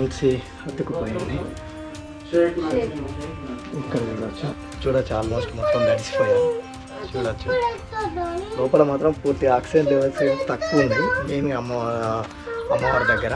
ఇక్కడ మొత్తం కాయిన్స్ అతుకుపోయింది ఇక్కడ చూడొచ్చు. చూడొచ్చు ఆల్మోస్ట్ మొత్తం తడిసిపోయాయి చూడొచ్చు. లోపల మాత్రం పూర్తి ఆక్సిజన్ లెవెల్స్ తక్కువ ఉంది ఏమి అమ్మ అమ్మవారి దగ్గర.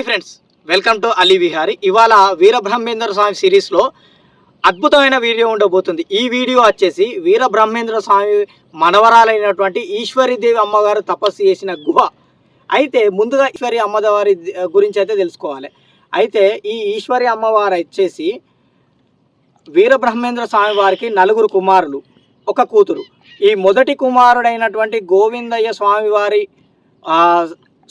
Hi friends welcome to Ali Vihari. ఇవాళ వీరబ్రహ్మేంద్ర స్వామి సిరీస్లో అద్భుతమైన వీడియో ఉండబోతుంది. ఈ వీడియో వచ్చేసి వీరబ్రహ్మేంద్ర స్వామి మనవరాలైనటువంటి ఈశ్వరీదేవి అమ్మగారు తపస్సు చేసిన గుహ. అయితే ముందుగా ఈశ్వరి అమ్మవారి గురించి అయితే తెలుసుకోవాలి. అయితే ఈ ఈశ్వరి అమ్మవారు వచ్చేసి వీరబ్రహ్మేంద్ర స్వామి వారికి నలుగురు కుమారులు ఒక కూతురు. ఈ మొదటి కుమారుడైనటువంటి గోవిందయ్య స్వామివారి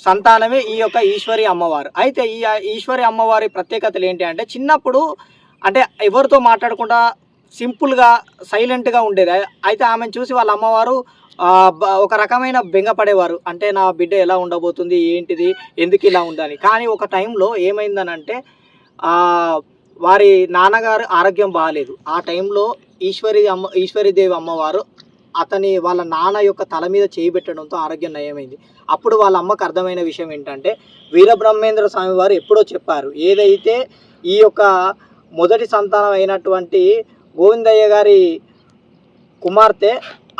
సంతానమే ఈ యొక్క ఈశ్వరి అమ్మవారు. అయితే ఈ ఈశ్వరి అమ్మవారి ప్రత్యేకతలు ఏంటి అంటే చిన్నప్పుడు అంటే ఎవరితో మాట్లాడకుండా సింపుల్గా సైలెంట్గా ఉండేది. అయితే ఆమెను చూసి వాళ్ళ అమ్మవారు ఒక రకమైన బెంగపడేవారు అంటే నా బిడ్డ ఎలా ఉండబోతుంది ఏంటిది ఎందుకు ఇలా ఉందని. కానీ ఒక టైంలో ఏమైందనంటే వారి నాన్నగారు ఆరోగ్యం బాగాలేదు ఆ టైంలో ఈశ్వరి అమ్మ ఈశ్వరీదేవి అమ్మవారు అతని వాళ్ళ నాన్న యొక్క తల మీద చేయి పెట్టడంతో ఆరోగ్యం నయమైంది. అప్పుడు వాళ్ళ అమ్మకు అర్థమైన విషయం ఏంటంటే వీరబ్రహ్మేంద్ర స్వామి వారు ఎప్పుడో చెప్పారు ఏదైతే ఈ యొక్క మొదటి సంతానం అయినటువంటి గోవిందయ్య గారి కుమార్తె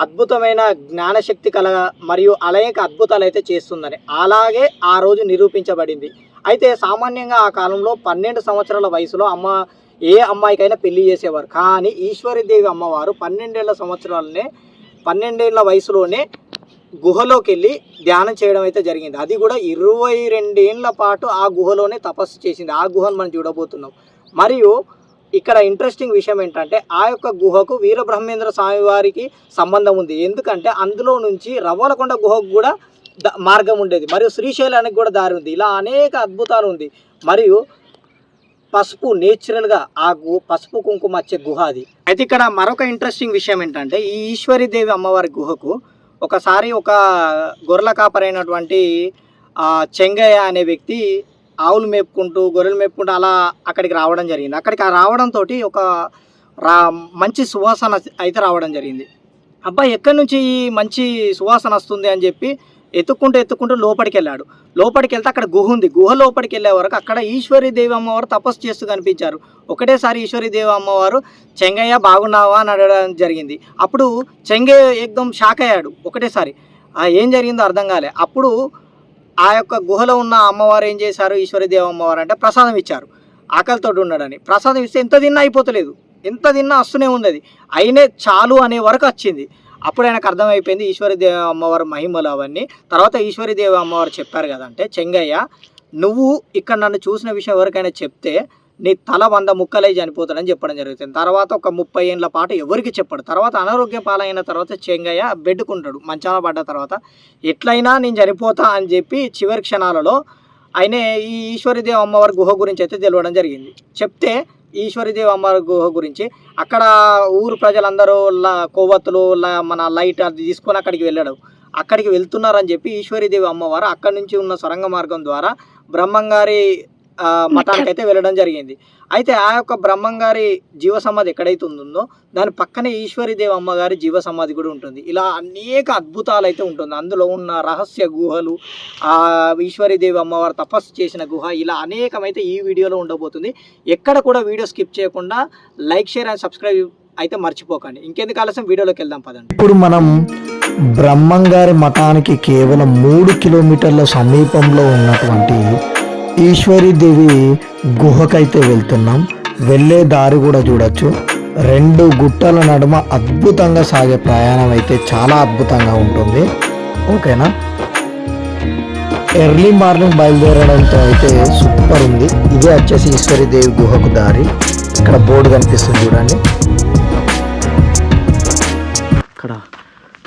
అద్భుతమైన జ్ఞానశక్తి కల మరియు అనేక అద్భుతాలు అయితే చేస్తుందని అలాగే ఆ రోజు నిరూపించబడింది. అయితే సామాన్యంగా ఆ కాలంలో పన్నెండు సంవత్సరాల వయసులో అమ్మ ఏ అమ్మాయికైనా పెళ్ళి చేసేవారు. కానీ ఈశ్వరీదేవి అమ్మవారు పన్నెండేళ్ళ సంవత్సరాలనే పన్నెండేళ్ళ వయసులోనే గుహలోకి వెళ్ళి ధ్యానం చేయడం అయితే జరిగింది. అది కూడా ఇరవై రెండేళ్ళ పాటు ఆ గుహలోనే తపస్సు చేసింది. ఆ గుహను మనం చూడబోతున్నాం. మరియు ఇక్కడ ఇంట్రెస్టింగ్ విషయం ఏంటంటే ఆ యొక్క గుహకు వీరబ్రహ్మేంద్ర స్వామి వారికి సంబంధం ఉంది. ఎందుకంటే అందులో నుంచి రవ్వలకొండ గుహకు కూడా ద- మార్గం ఉండేది. మరియు శ్రీశైలానికి కూడా దారి ఉంది. ఇలా అనేక అద్భుతాలు ఉంది. మరియు పసుపు నేచురల్గా ఆ గు పసుపు కుంకుమ వచ్చే గుహ అది. అయితే ఇక్కడ మరొక ఇంట్రెస్టింగ్ విషయం ఏంటంటే ఈ ఈశ్వరీదేవి అమ్మవారి గుహకు ఒకసారి ఒక గొర్రెల కాపరైనటువంటి చెంగయ్య అనే వ్యక్తి ఆవులు మేపుకుంటూ గొర్రెలు మేపుకుంటూ అలా అక్కడికి రావడం జరిగింది. అక్కడికి రావడంతో ఒక రా మంచి సువాసన అయితే రావడం జరిగింది. అబ్బాయి ఎక్కడి నుంచి ఈ మంచి సువాసన వస్తుంది అని చెప్పి ఎత్తుక్కుంటూ ఎత్తుక్కుంటూ లోపలికి వెళ్ళాడు లోపలికి వెళ్తే అక్కడ గుహ ఉంది. గుహ లోపలికి వెళ్ళే వరకు అక్కడ ఈశ్వరీ దేవి అమ్మవారు తపస్సు చేస్తూ కనిపించారు. ఒకటేసారి ఈశ్వరీ దేవి అమ్మవారు చెంగయ్య బాగున్నావా? అని అడగడం జరిగింది. అప్పుడు చెంగయ్య ఏకదం షాక్ అయ్యాడు. ఒకటేసారి ఏం జరిగిందో అర్థం కాలే. అప్పుడు ఆ యొక్క గుహలో ఉన్న అమ్మవారు ఏం చేశారు? ఈశ్వరీ దేవి అమ్మవారు అంటే ప్రసాదం ఇచ్చారు. ఆకలితో ఉన్నాడని. ప్రసాదం ఇస్తే ఎంత తిన్నా అయిపోతలేదు. ఎంత తిన్నా వస్తూనే ఉంది అది. అయినే చాలు అనే వరకు వచ్చింది. అప్పుడు ఆయనకు అర్థమైపోయింది ఈశ్వరీదేవి అమ్మవారు అమ్మవారి మహిమలు అవన్నీ. తర్వాత ఈశ్వరీదేవి అమ్మవారు చెప్పారు కదంటే చెంగయ్య నువ్వు ఇక్కడ నన్ను చూసిన విషయం ఎవరికైనా చెప్తే నీ తల వంద ముక్కలై చనిపోతాడని చెప్పడం జరుగుతుంది. తర్వాత ఒక ముప్పై ఏళ్ళ పాటు ఎవరికి చెప్పడు. తర్వాత అనారోగ్య పాలైన తర్వాత చెంగయ్య బెడ్డుకుంటాడు మంచాన పడ్డ తర్వాత ఎట్లయినా నేను చనిపోతా అని చెప్పి చివరి క్షణాలలో ఆయనే ఈ ఈశ్వరీదేవి అమ్మవారి గుహ గురించి అయితే తెలియడం జరిగింది. చెప్తే ఈశ్వరీదేవి అమ్మవారి గుహ గురించి. అక్కడ ఊరు ప్రజలందరూ ల కొవ్వొత్తులు లా మన లైట్ అది తీసుకొని అక్కడికి వెళ్ళాడు. అక్కడికి వెళ్తున్నారని చెప్పి ఈశ్వరీదేవి అమ్మవారు అక్కడి నుంచి ఉన్న సొరంగ మార్గం ద్వారా బ్రహ్మంగారి ఆ, మఠానికి అయితే వెళ్ళడం జరిగింది. అయితే ఆ యొక్క బ్రహ్మంగారి జీవ సమాధి ఎక్కడైతే ఉందో దాని పక్కనే ఈశ్వరీదేవి అమ్మగారి జీవ సమాధి కూడా ఉంటుంది. ఇలా అనేక అద్భుతాలు అయితే ఉంటుంది. అందులో ఉన్న రహస్య గుహలు ఆ ఈశ్వరీదేవి అమ్మవారు తపస్సు చేసిన గుహ ఇలా అనేకమైతే ఈ వీడియోలో ఉండబోతుంది. ఎక్కడ కూడా వీడియో స్కిప్ చేయకుండా లైక్ షేర్ అండ్ సబ్స్క్రైబ్ అయితే మర్చిపోకండి. ఇంకెందుకు ఆలస్యం? వీడియోలోకి వెళ్దాం పదండి. ఇప్పుడు మనం బ్రహ్మంగారి మఠానికి కేవలం మూడు కిలోమీటర్ల సమీపంలో ఉన్నటువంటి ఈశ్వరీదేవి గుహకైతే వెళ్తున్నాం. వెళ్ళే దారి కూడా చూడొచ్చు. రెండు గుట్టల నడుమ అద్భుతంగా సాగే ప్రయాణం అయితే చాలా అద్భుతంగా ఉంటుంది. ఓకేనా? ఎర్లీ మార్నింగ్ బయలుదేరడంతో అయితే సూపర్ ఉంది. ఇదే వచ్చేసి ఈశ్వరీదేవి గుహకు దారి. ఇక్కడ బోర్డు కనిపిస్తుంది చూడండి. ఇక్కడ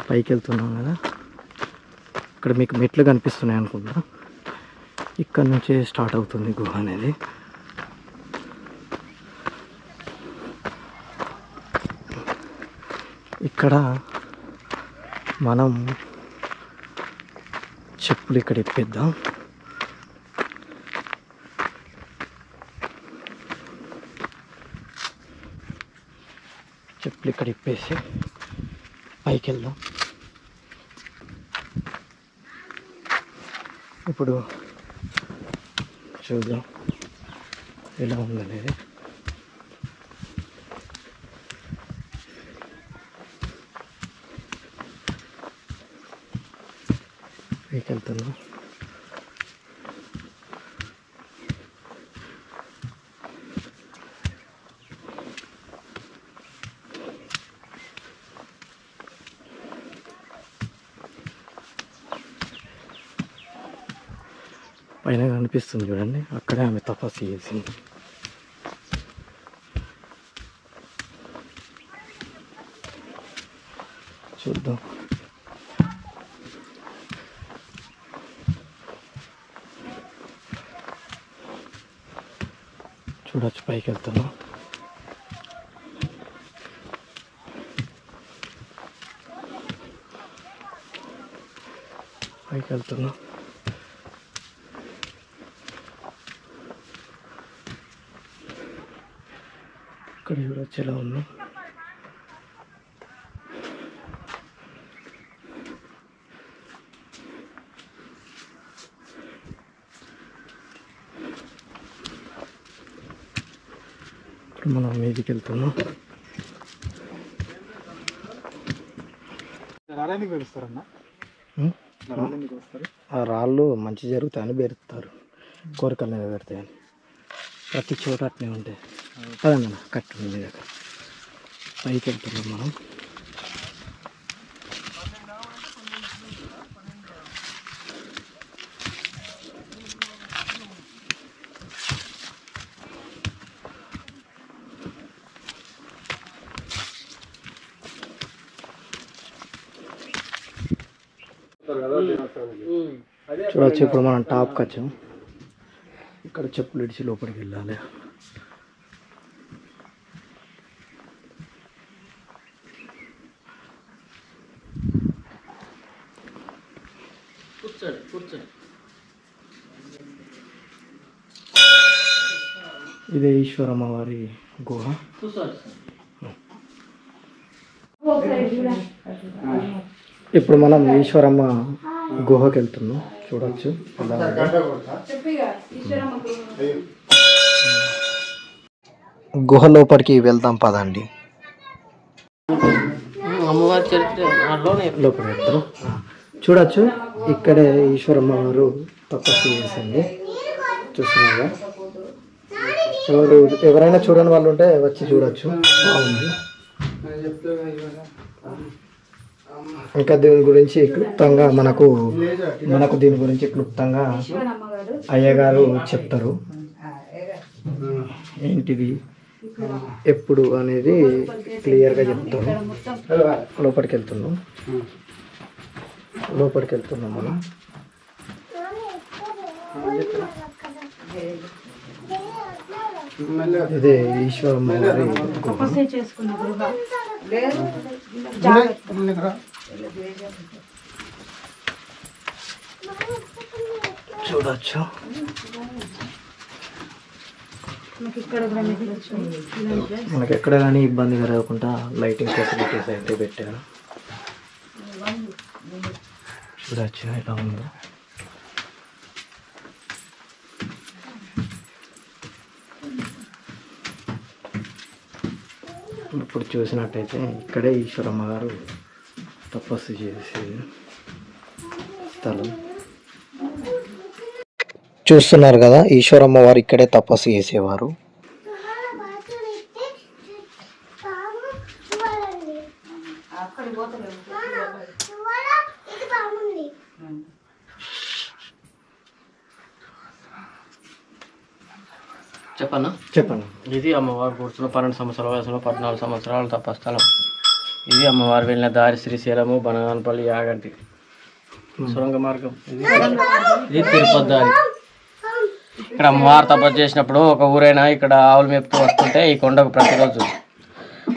పైకి వెళ్తున్నాం కదా. ఇక్కడ మీకు మెట్లు కనిపిస్తున్నాయి అనుకుంటా. ఇక్కడ నుంచే స్టార్ట్ అవుతుంది గుహ అనేది. ఇక్కడ మనం చెప్పులు ఇక్కడ ఇప్పిద్దాం చెప్పులు ఇక్కడ ఇప్పేసి పైకి వెళ్దాం. ఇప్పుడు చూద్దాం ఎలా ఉందనేది పైకి పైన కనిపిస్తుంది చూడండి. అక్కడే ఆమె తపస్సు చేసింది. చూద్దాం. చూడొచ్చు పైకి వెళ్తున్నాం. పైకి వెళ్తున్నాం. ఇక్కడ చూడొచ్చు ఎలా ఇప్పుడు మనం మీదికి వెళ్తున్నాం ఆ రాళ్ళు మంచి జరుగుతాయని బెరుతారు కోరికలు నెరవేరుతాయని. ప్రతి చోట అట్నే ఉంటాయి. అదన్న కట్టు ఉంది మీద పైకి వెళ్తున్నాం మనం. చూడొచ్చు ఇప్పుడు మనం టాప్కి వచ్చాం. ఇక్కడ చెప్పులు ఇడిచి లోపలికి వెళ్ళాలి. ఇదే ఈశ్వరమ్మ వారి గుహ. ఇప్పుడు మనం ఈశ్వరమ్మ గుహకి వెళ్తున్నాం. చూడొచ్చు. గుహ లోపలికి వెళ్దాం పదండి. లోపలికి వెళ్తాం చూడొచ్చు. ఇక్కడే ఈశ్వరమ్మ వారు తపస్సు చేసింది. చూస్తున్నారా? ఎవరు ఎవరైనా చూడని వాళ్ళు ఉంటే వచ్చి చూడొచ్చు. బాగుంది ఇంకా దీని గురించి క్లుప్తంగా మనకు మనకు దీని గురించి క్లుప్తంగా అయ్యగారు చెప్తారు. ఏంటిది? ఎప్పుడు అనేది క్లియర్గా చెప్తారు లోపలికి వెళ్తున్నాం. లోపలికి వెళ్తున్నాం మనం. ఇదే ఈశ్వరమ్మ వారి గుహ. చూడొచ్చు. మనకి ఎక్కడ కానీ ఇబ్బంది కలగకుండా లైటింగ్ ఫెసిలిటీస్ అయితే పెట్టారు. చూడొచ్చు ఎలా ఉందో. ఇప్పుడు చూసినట్టయితే ఇక్కడే ఈశ్వరమ్మ గారు తపస్సు చేసే స్థలం. చూస్తున్నారు కదా ఈశ్వరమ్మ వారు ఇక్కడే తపస్సు చేసేవారు. చెప్పన్నా? చెప్పండి ఇది అమ్మవారు కూర్చున్న పన్నెండు సంవత్సరాల వయసులో పద్నాలుగు సంవత్సరాల తపస్థలం ఇది అమ్మవారు వెళ్ళిన దారి శ్రీశైలము బనగానపల్లి యాగంటి. సొరంగ మార్గం. ఇది ఇది తిరుపతి దారి. ఇక్కడ అమ్మవారు తపస్సు చేసినప్పుడు ఒక ఊరైనా ఇక్కడ ఆవులు మేపుతూ వస్తుంటే ఈ కొండకు ప్రతిరోజు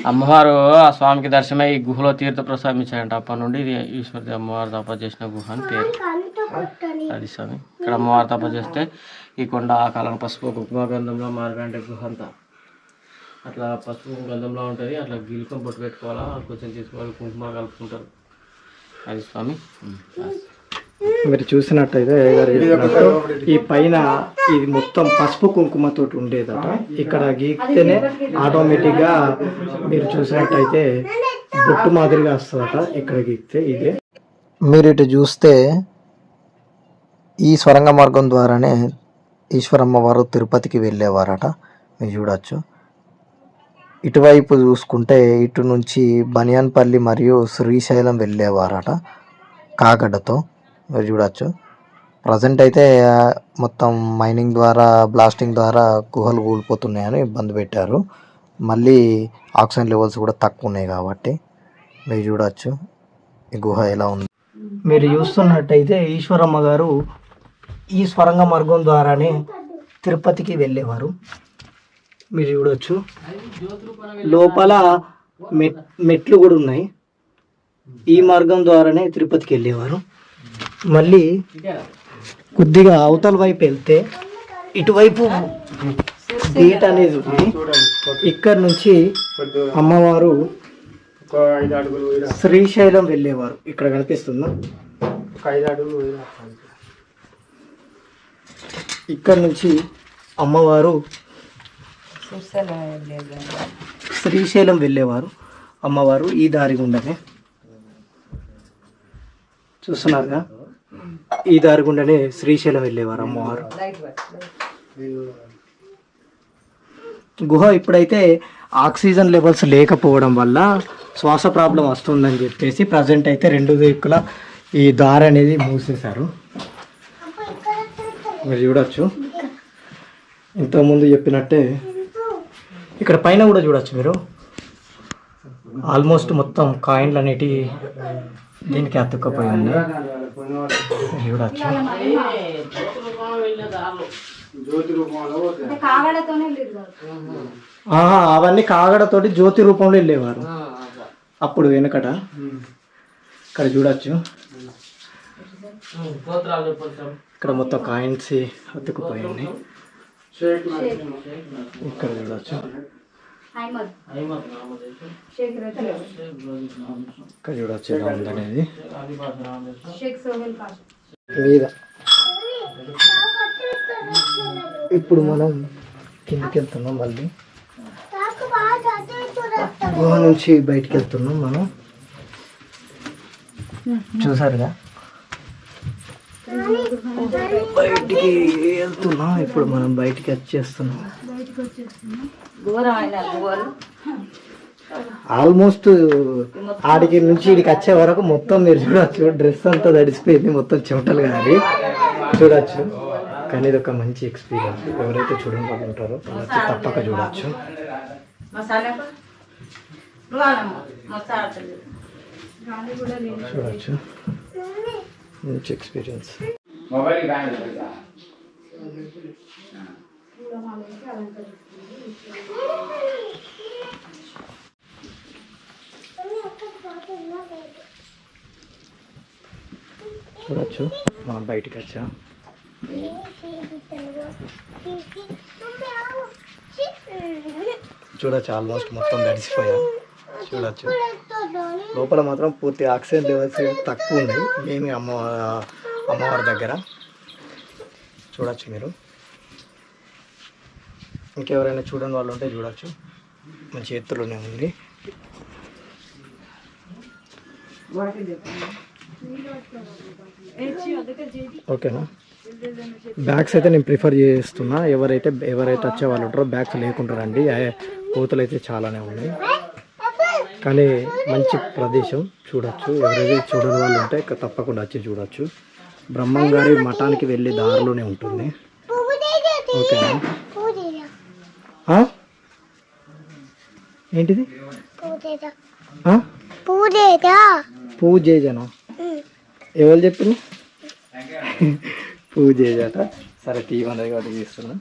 అమ్మవారు ఆ స్వామికి దర్శనమై ఈ గుహలో తీర్థ ప్రసాదం ఇచ్చారంట అప్పటి నుండి ఇది ఈశ్వరి అమ్మవారు తప చేసిన గుహ అని పేరు. అది స్వామి. ఇక్కడ అమ్మవారు తప చేస్తే ఈ కొండ ఆ కాలం పసుపు కుంకుమ గంధంలో మారినంటే గుహ అంతా అట్లా పసుపు గంధంలో ఉంటుంది అట్లా గీలుకొని బొట్టు పెట్టుకోవాలా కొంచెం తీసుకోవాలి కుంకుమ కలుపుకుంటారు. అది స్వామి. మీరు చూసినట్టయితే ఈ పైన ఇది మొత్తం పసుపు కుంకుమతోటి ఉండేదట. ఇక్కడ గీక్తేనే ఆటోమేటిక్గా మీరు చూసినట్టయితే బొట్టు మాదిరిగా వస్తుందట ఇక్కడ గీక్తే ఇదే. మీరు ఇటు చూస్తే ఈ స్వరంగ మార్గం ద్వారానే ఈశ్వరమ్మ వారు తిరుపతికి వెళ్ళేవారట. మీరు చూడొచ్చు. ఇటువైపు చూసుకుంటే ఇటు నుంచి బనియాన్పల్లి మరియు శ్రీశైలం వెళ్ళేవారట కాగడతో. మీరు చూడొచ్చు. ప్రజెంట్ అయితే మొత్తం మైనింగ్ ద్వారా బ్లాస్టింగ్ ద్వారా గుహలు కూలిపోతున్నాయని ఇబ్బంది పెట్టారు. మళ్ళీ ఆక్సిజన్ లెవెల్స్ కూడా తక్కువ ఉన్నాయి కాబట్టి మీరు చూడొచ్చు. ఈ గుహ ఎలా ఉంది? మీరు చూస్తున్నట్టయితే ఈశ్వరమ్మ గారు ఈ స్వరంగ మార్గం ద్వారానే తిరుపతికి వెళ్ళేవారు. మీరు చూడొచ్చు. లోపల మెట్ మెట్లు కూడా ఉన్నాయి. ఈ మార్గం ద్వారానే తిరుపతికి వెళ్ళేవారు. మళ్ళీ కొద్దిగా అవతల వైపు వెళ్తే ఇటువైపు గేట్ అనేది ఉంది. ఇక్కడ నుంచి అమ్మవారు శ్రీశైలం వెళ్ళేవారు. ఇక్కడ కనిపిస్తుందా. ఇక్కడ నుంచి అమ్మవారు శ్రీశైలం వెళ్ళేవారు. అమ్మవారు ఈ దారి గుండనే. చూస్తున్నారుగా? ఈ దారి గుండనే శ్రీశైలం వెళ్ళేవారు అమ్మవారు. గుహ ఇప్పుడైతే ఆక్సిజన్ లెవెల్స్ లేకపోవడం వల్ల శ్వాస ప్రాబ్లం వస్తుందని చెప్పేసి ప్రజెంట్ అయితే రెండు దిక్కుల ఈ దారి అనేది మూసేశారు. మీరు చూడొచ్చు. ఇంతకుముందు చెప్పినట్టే ఇక్కడ పైన కూడా చూడొచ్చు మీరు. ఆల్మోస్ట్ మొత్తం కాయిన్లు అనేటివి దీనికి అతుక్కపోయి ఉంది మీరు చూడొచ్చు అవన్నీ కాగడతోటి జ్యోతి రూపంలో వెళ్ళేవారు. అప్పుడు వెనకట. ఇక్కడ చూడొచ్చు. ఇక్కడ మొత్తం కాయిన్స్ షేక్ ఇక్కడ చూడొచ్చు. ఇక్కడ చూడొచ్చు ఎలా ఉందనేది. మీద. ఇప్పుడు మనం కిందకి వెళ్తున్నాం మళ్ళీ. గుహ నుంచి బయటికి వెళ్తున్నాం మనం. చూసారుగా? బయటికి వెళ్తున్నాం. ఇప్పుడు మనం బయటికి వచ్చేస్తున్నాం. ఆల్మోస్ట్ ఆడికి నుంచి ఇడికి వచ్చే వరకు మొత్తం మీరు చూడొచ్చు. డ్రెస్ అంతా తడిసిపోయింది మొత్తం చెమటలు కానీ చూడొచ్చు. కానీ ఇది ఒక మంచి ఎక్స్పీరియన్స్ ఎవరైతే చూడని వాళ్ళు ఉంటారో తప్పక చూడొచ్చు. చూడొచ్చు. మంచి ఎక్స్పీరియన్స్ మొబైల్ చూడొచ్చు. మనం బయటికి వచ్చాం? చూడొచ్చు ఆల్మోస్ట్ మొత్తం తడిసిపోయాం చూడొచ్చు. లోపల మాత్రం పూర్తి ఆక్సిజన్ లెవెల్స్ తక్కువ ఉన్నాయి. ఏమి అమ్మ అమ్మవారి దగ్గర. చూడొచ్చు మీరు. ఇంకెవరైనా చూడని వాళ్ళు ఉంటే చూడొచ్చు. మన చేతుల్లోనే ఉంది. ఓకేనా? బ్యాగ్స్ అయితే నేను ప్రిఫర్ చేస్తున్నా. ఎవరైతే ఎవరైతే వచ్చే వాళ్ళు ఉంటారో బ్యాగ్స్ లేకుండా రండి. కోతులు అయితే చాలానే ఉన్నాయి. కానీ మంచి ప్రదేశం చూడొచ్చు. ఎవరైతే చూడని వాళ్ళు ఉంటే తప్పకుండా వచ్చి చూడొచ్చు. బ్రహ్మంగారి మఠానికి వెళ్ళే దారిలోనే ఉంటుంది. ఓకేనా? ఏంటిది? ఆ? పూజేజనా? ఎవరు చెప్పింది? పూజేజట. సరే టీవీ అనేది కాబట్టి తీస్తున్నా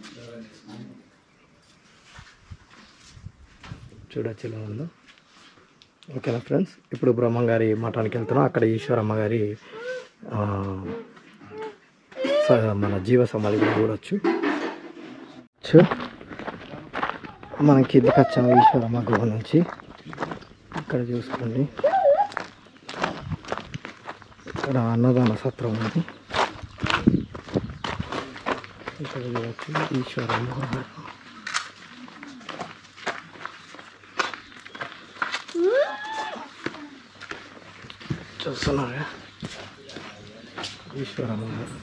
చూడొచ్చు ఇలా ఉందో. ఓకేనా ఫ్రెండ్స్ ఇప్పుడు బ్రహ్మంగారి మఠానికి వెళ్తున్నాం. అక్కడ ఈశ్వరమ్మ గారి స- మన జీవ సమాధి కూడా చూడొచ్చు. చూ. మనం కిందకి వచ్చాము ఈశ్వరమ్మ గుహ నుంచి ఇక్కడ చూసుకోండి. ఇక్కడ అన్నదాన సత్రం ఉంది. ఇక్కడ చూడొచ్చు ఈశ్వరమ్మ గుహ. చూస్తున్నారా ఈశ్వరమ్మ గారు.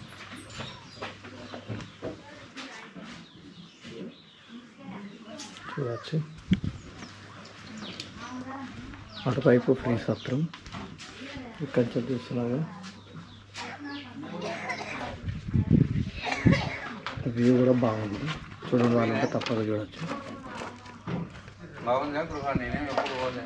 చూడవచ్చు అటువైపు ఫ్రీ సత్రం ఇక్కడ నుంచి చూస్తున్నారా వ్యూ కూడా బాగుంది చూడండి వాళ్ళంటే తప్పక చూడొచ్చు బాగుందా గృహ నేనే ఎప్పుడు పోలే